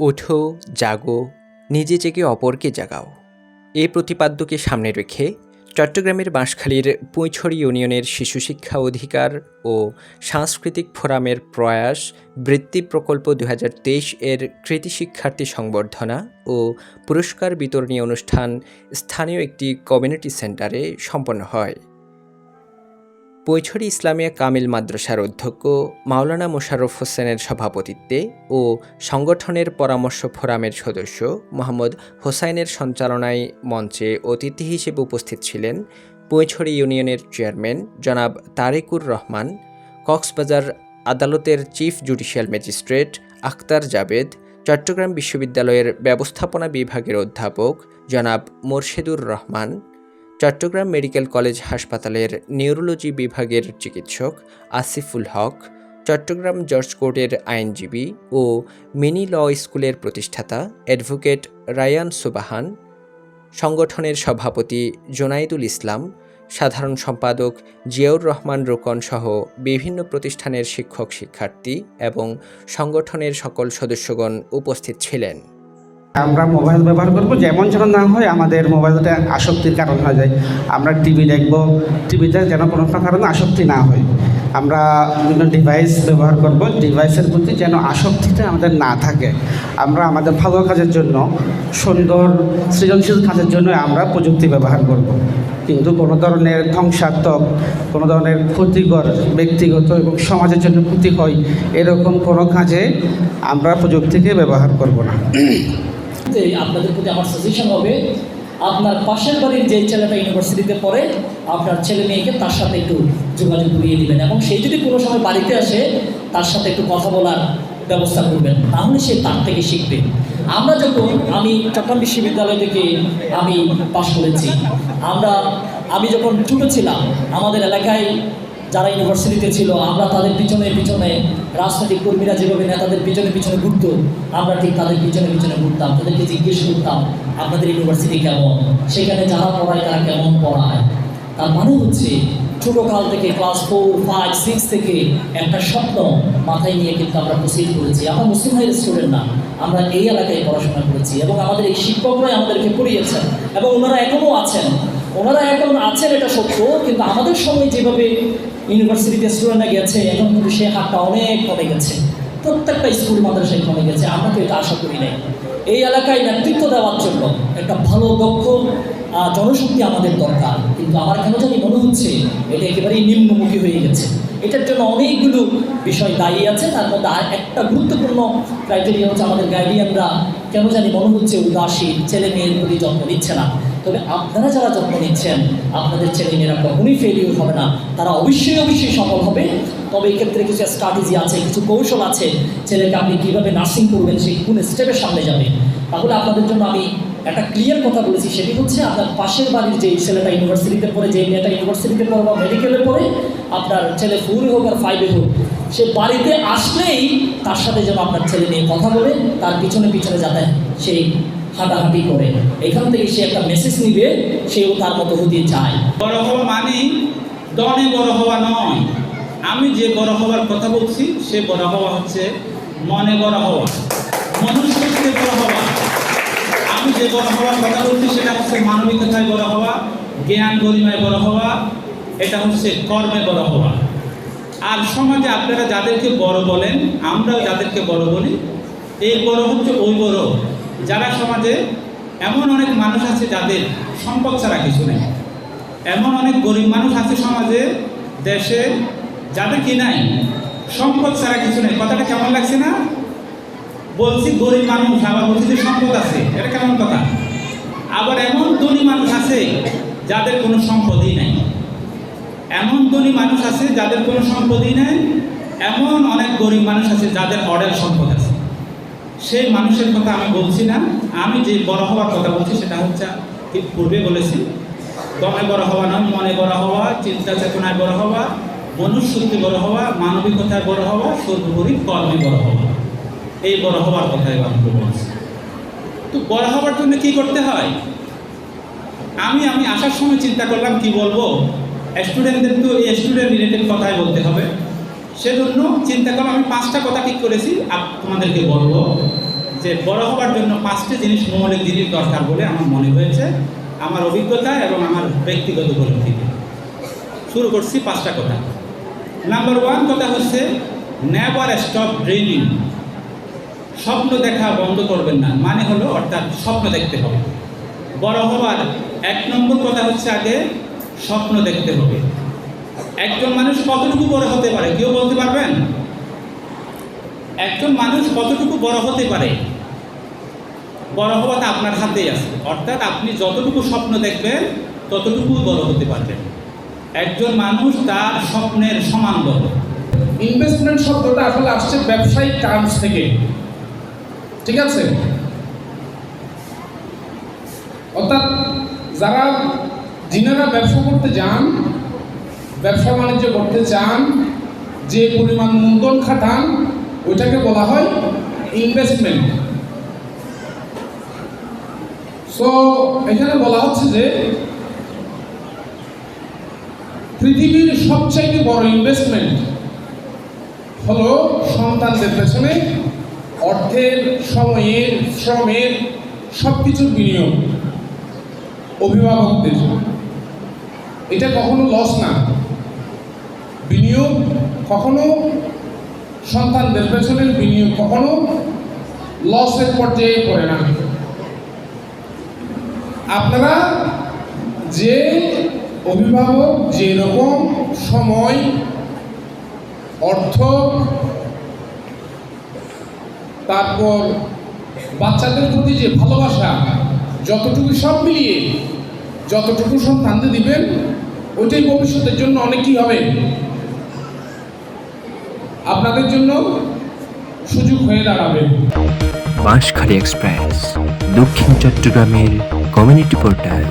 ওঠো, জাগো, নিজে জেগে অপরকে জাগাও। এই প্রতিপাদ্যকে সামনে রেখে চট্টগ্রামের বাঁশখালীর পুঁইছড়ি ইউনিয়নের শিশু শিক্ষা অধিকার ও সাংস্কৃতিক ফোরামের প্রয়াস, বৃত্তি প্রকল্প দু হাজার তেইশ এর কৃতি শিক্ষার্থী সংবর্ধনা ও পুরস্কার বিতরণী অনুষ্ঠান স্থানীয় একটি কমিউনিটি সেন্টারে সম্পন্ন হয়। পৈছড়ি ইসলামিয়া কামিল মাদ্রাসার অধ্যক্ষ মাওলানা মোশাররফ হোসেনের সভাপতিত্বে ও সংগঠনের পরামর্শ ফোরামের সদস্য মোহাম্মদ হোসাইনের সঞ্চালনায় মঞ্চে অতিথি হিসেবে উপস্থিত ছিলেন পৈছড়ি ইউনিয়নের চেয়ারম্যান জনাব তারেকুর রহমান, কক্সবাজার আদালতের chief judicial magistrate Akhtar Jabed, Chattogram বিশ্ববিদ্যালয়ের ব্যবস্থাপনা বিভাগের অধ্যাপক জনাব মোরশেদুর রহমান চট্টগ্রাম মেডিকেল কলেজ হাসপাতালের নিউরোলজি বিভাগের চিকিৎসক আসিফুল হক, চট্টগ্রাম জর্জ কোর্টের আইনজীবী ও মিনি ল স্কুলের প্রতিষ্ঠাতা অ্যাডভোকেট রায়ান সুবাহান, সংগঠনের সভাপতি জোনাইদুল ইসলাম, সাধারণ সম্পাদক জিয়াউর রহমান রোকন সহ বিভিন্ন প্রতিষ্ঠানের শিক্ষক শিক্ষার্থী এবং সংগঠনের সকল সদস্যগণ উপস্থিত ছিলেন। আমরা মোবাইল ব্যবহার করব, যেমন যেন না হয় আমাদের মোবাইলটা আসক্তির কারণ হয়ে যায়। আমরা টিভি দেখব টিভিতে যেন কোনো কারণে আসক্তি না হয়। আমরা বিভিন্ন ডিভাইস ব্যবহার করব ডিভাইসের প্রতি যেন আসক্তিটা আমাদের না থাকে। আমরা আমাদের ভালো কাজের জন্য, সুন্দর, সৃজনশীল কাজের জন্য আমরা প্রযুক্তি ব্যবহার করব। কিন্তু কোনো ধরনের ধ্বংসাত্মক, কোনো ধরনের ক্ষতিকর, ব্যক্তিগত এবং সমাজের জন্য ক্ষতি হয়, এরকম কোনো কাজে আমরা প্রযুক্তিকে ব্যবহার করব না। আপনাদের প্রতি আমার সাজেশন হবে, আপনার পাশের বাড়ির যে ছেলেটা ইউনিভার্সিটিতে পড়ে, আপনার ছেলে মেয়েকে তার সাথে একটু যোগাযোগ করিয়ে দেবেন এবং সে যদি কোনো সময় বাড়িতে আসে, তার সাথে একটু কথা বলার ব্যবস্থা করবেন। তাহলে সে তার থেকে শিখবে। আমরা যখন, আমি চট্টগ্রাম বিশ্ববিদ্যালয় থেকে আমি পাশ করেছি। আমরা, আমি যখন ছোটো ছিলাম, আমাদের এলাকায় যারা ইউনিভার্সিটিতে ছিল, আমরা তাদের পিছনে পিছনে রাজনৈতিক কর্মীরা যেভাবে নেতাদের পিছনে পিছনে ঘুরত, আমরা ঠিক তাদের পিছনে পিছনে ঘুরতাম। তাদেরকে জিজ্ঞেস করতাম, আপনাদের ইউনিভার্সিটি কেমন? সেখানে যারা পড়ায়, তারা কেমন পড়ায়? তার মানে হচ্ছে ছোটো কাল থেকে ক্লাস ফোর ফাইভ সিক্স থেকে একটা স্বপ্ন মাথায় নিয়ে কিন্তু আমরা প্রসিড করেছি। আমরা মুসলিম ভাইয়ের স্টুডেন্ট না, আমরা এই এলাকায় পড়াশোনা করেছি এবং আমাদের এই শিক্ষকরাই আমাদেরকে পড়িয়েছেন এবং ওনারা এখনও আছেন। ওনারা এখন আছেন এটা সত্য, কিন্তু আমাদের সময় যেভাবে ইউনিভার্সিটিতে স্টুডেন্টরা গেছে, এখন কিন্তু সে হারটা অনেক কমে গেছে। প্রত্যেকটা স্কুল মাদ্রাসায় কমে গেছে। আমরা তো এটা আশা করি নাই। এই এলাকায় নেতৃত্ব দেওয়ার জন্য একটা ভালো, দক্ষ জনশক্তি আমাদের দরকার। কিন্তু আমার কেন জানি মনে হচ্ছে এটা একেবারেই নিম্নমুখী হয়ে গেছে। এটার জন্য অনেকগুলো বিষয় দায়ী আছে। তার মধ্যে আর একটা গুরুত্বপূর্ণ ক্রাইটেরিয়া হচ্ছে আমাদের গার্ডিয়ানরা কেন জানি মনে হচ্ছে উদাসীন ছেলে মেয়ের প্রতি যত্ন নিচ্ছে না। তবে আপনারা যারা যত্ন নিচ্ছেন, আপনাদের ছেলে মেয়েরা কখনোই ফেলিউর হবে না। তারা অবশ্যই অবশ্যই সফল হবে। তবে এক্ষেত্রে কিছু স্ট্র্যাটেজি আছে, কিছু কৌশল আছে, ছেলেকে আপনি কীভাবে নার্সিং করবেন, সেই কোন স্টেপের সামনে যাবে। তাহলে আপনাদের জন্য আমি একটা ক্লিয়ার কথা বলেছি, সেটি হচ্ছে আপনার পাশের বাড়ির যে ছেলেটা ইউনিভার্সিটিতে পড়ে যে মেয়েটা ইউনিভার্সিটিতে পড়ে বা মেডিকেলে পড়ে, আপনার ছেলে ফোরে হোক আর ফাইভে হোক, সে বাড়িতে আসলেই তার সাথে যেন আপনার ছেলে নিয়ে কথা বলে, তার পিছনে পিছনে যাতে সেই হাঁটাহাঁটি করে। এখান থেকে সে একটা মেসেজ নিবে, সেও তার মতো হতে চায়। বড় হওয়া মানে দনে বড় হওয়া নয়। আমি যে বড় হওয়ার কথা বলছি, সে বড় হওয়া হচ্ছে মনে বড় হওয়া মনুষ্যত্বে বড় হওয়া। আমি যে বড় হওয়ার কথা বলছি, সেটা হচ্ছে মানবিকতায় বড় হওয়া, জ্ঞান গরিমায় বড় হওয়া, এটা হচ্ছে কর্মে বড় হওয়া। আর সমাজে আপনারা যাদেরকে বড় বলেন, আমরাও যাদেরকে বড় বলি, এই বড় হচ্ছে ওই বড়। যারা সমাজে এমন অনেক মানুষ আছে যাদের সম্পদ ছাড়া কিছু নেই। এমন অনেক গরিব মানুষ আছে সমাজে, দেশে, যাদের কি নাই, সম্পদ ছাড়া কিছু নেই। কথাটা কেমন লাগছে না? বলছি গরিব মানুষ, আবার বলছি যে সম্পদ আছে। এটা কেমন কথা? আবার এমন ধনী মানুষ আছে যাদের কোনো সম্পদই নাই। এমন ধনী মানুষ আছে যাদের কোনো সম্পদই নাই। এমন অনেক গরিব মানুষ আছে যাদের অডেল সম্পদ আছে। সেই মানুষের কথা আমি বলছি না। আমি যে বড় হওয়ার কথা বলছি, সেটা হচ্ছে পূর্বে বলেছি। দমে বড় হওয়া নয়, মনে বড় হওয়া, চিন্তা চেতনায় বড় হওয়া, মনুষ্যত্বে বড় হওয়া, মানবিকতায় বড় হওয়া, সর্বোপরি কর্মে বড় হওয়া। এই বড় হওয়ার কথাই আমি বলছি। তো বড় হওয়ার জন্য কি করতে হয়? আমি আমি আসার সময় চিন্তা করলাম, কি বলব? স্টুডেন্টদের তো, এই স্টুডেন্ট রিলেটেড কথাই বলতে হবে। সেজন্য চিন্তা করো, আমি পাঁচটা কথা ঠিক করেছি। তোমাদেরকে বলব যে বড় হওয়ার জন্য পাঁচটি জিনিস মৌলিক জিনিস দরকার বলে আমার মনে হয়েছে, আমার অভিজ্ঞতা এবং আমার ব্যক্তিগত থেকে। শুরু করছি পাঁচটা কথা। নাম্বার ওয়ান কথা হচ্ছে নেভার স্টপ ড্রিমিং স্বপ্ন দেখা বন্ধ করবেন না মানে হলো অর্থাৎ স্বপ্ন দেখতে হবে। বড় হওয়ার এক নম্বর কথা হচ্ছে আগে স্বপ্ন দেখতে হবে। একজন মানুষ কতটুকু বড় হতে পারে? কেউ বলতে পারবেন? একজন মানুষ কতটুকু বড় হতে পারে? বড় হওয়াটা আপনার হাতেই আছে। অর্থাৎ আপনি যতটুকু স্বপ্ন দেখবেন, ততটুকু বড় হতে পারবেন। একজন মানুষ তার স্বপ্নের সমান বড়। ইনভেস্টমেন্ট শব্দটা আসলে আসছে ব্যবসায়িক টার্মস থেকে। ঠিক আছে? অর্থাৎ যারা, যিনারা ব্যবসা করতে যান ব্যবসা বাণিজ্য করতে চান, যে পরিমাণ মূলধন খাটান, ওইটাকে বলা হয় ইনভেস্টমেন্ট সো এখানে বলা হচ্ছে যে পৃথিবীর সবচাইতে বড় ইনভেস্টমেন্ট হলো সন্তানদের পেছনে অর্থের, সময়ের, শ্রমের সব কিছুর বিনিয়োগ, অভিভাবকদের। এটা কখনো লস না। কখনো সন্তানদের পেছনের বিনিয়োগ কখনো লসের পর্যায়ে পড়ে না। আপনারা যে অভিভাবক যেরকম সময়, অর্থ, তারপর বাচ্চাদের প্রতি যে ভালোবাসা, যতটুকু সব মিলিয়ে যতটুকু সন্তানদের দিবেন, ওইটাই ভবিষ্যতের জন্য অনেক কি হবে। আপনাদের জন্য সুযোগ হয়ে দাঁড়াবে। বাঁশখালী এক্সপ্রেস দক্ষিণ চট্টগ্রামের কমিউনিটি পোর্টাল।